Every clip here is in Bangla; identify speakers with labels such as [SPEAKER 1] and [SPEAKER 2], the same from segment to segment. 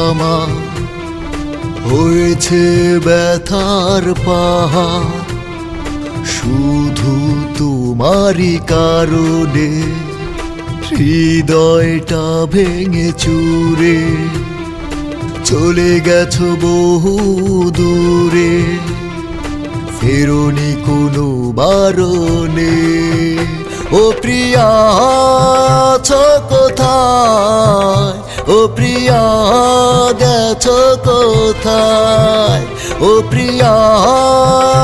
[SPEAKER 1] আমার হয়েছে ব্যথার পাহাড়। শুধু তোমারই কারণে হৃদয়টা ভেঙে চুরে চলে গেছো বহু দূরে, ফেরোনি কোনো বারণে। ও প্রিয়া আছো কোথায়? ও প্রিয়া গেছো কোথায়? ও প্রিয়া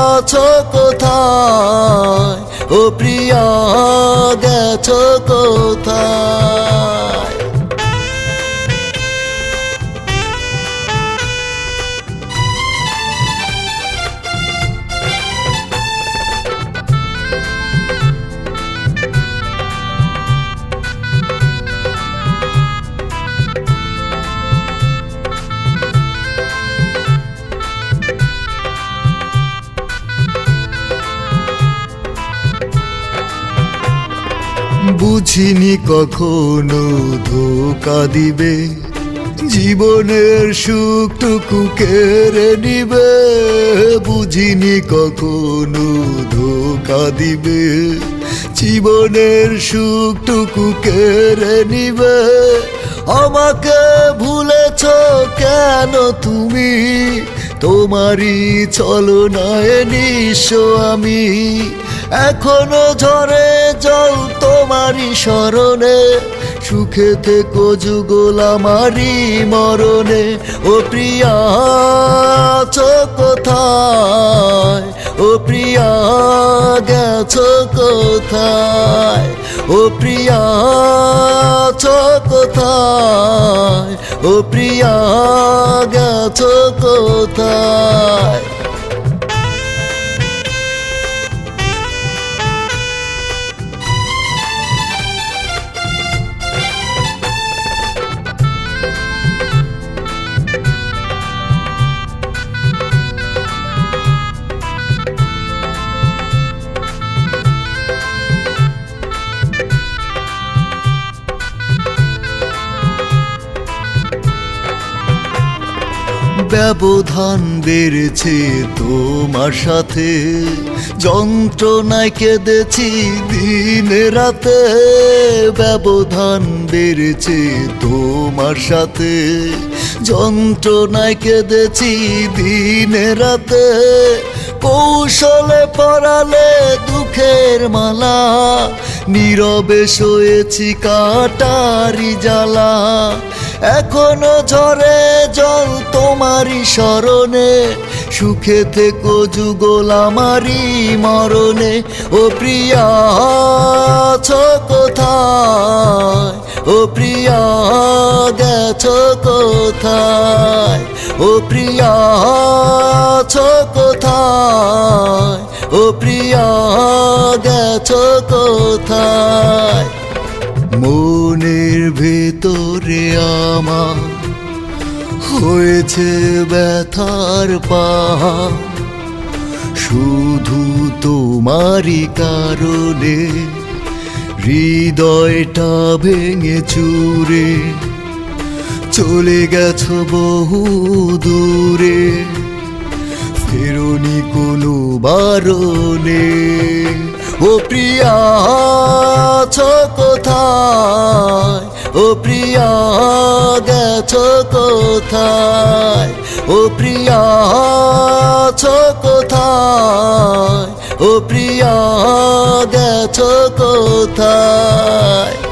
[SPEAKER 1] আছো কোথায়? ও প্রিয়া গেছো কোথায়? বুঝিনি কখনো ধোকা দিবে। জীবনের সুখটুকু কেড়ে নিবে। বুঝিনি কখনো ধোকা দিবে। জীবনের সুখটুকু কেড়ে নিবে। আমাকে ভুলেছ কেন তুমি? তোমারই ছলনায় নিঃস্ব আমি। এখনও ঝরে জল তোমারই স্মরণে সুখে থেকো যুগল আমারই মরণে। ও প্রিয়া কোথায়? ও প্রিয়া, গেছো কোথায়? ও প্রিয়া কোথায়? ও প্রিয়া, গেছো কোথায়? ব্যবধান বেড়েছে তোমার সাথে। যন্ত্রণায় কেঁদেছি দিন রাতে, ব্যবধান বেড়েছে তোমার সাথে। যন্ত্রণায় কেঁদেছি দিনে রাতে, কৌশলে পরালে দুঃখের মালা। নীরবে শোয়েছি কাটারি জ্বালা এখনও ঝরে জল তোমারই স্মরণে সুখে থেকো যুগল আমারই মরণে। ও প্রিয়া, আছো কোথায়? ও প্রিয়া, গেছো কোথায়? ও প্রিয়া, আছো কোথায়? ও প্রিয়া, গেছো কোথায়? মনের ভেতরে আমার হয়েছে ব্যথার পাহাড়। শুধু তোমারই কারণে হৃদয়টা ভেঙে চুরে চলে গেছ বহু দূরে। ফেরোনি কোনো বারণে ও প্রিয়া, আছো কোথায়? ও প্রিয়া, গেছ কোথায়? ও প্রিয়া, আছো কোথায়? ও প্রিয়া, গেছ কোথায়?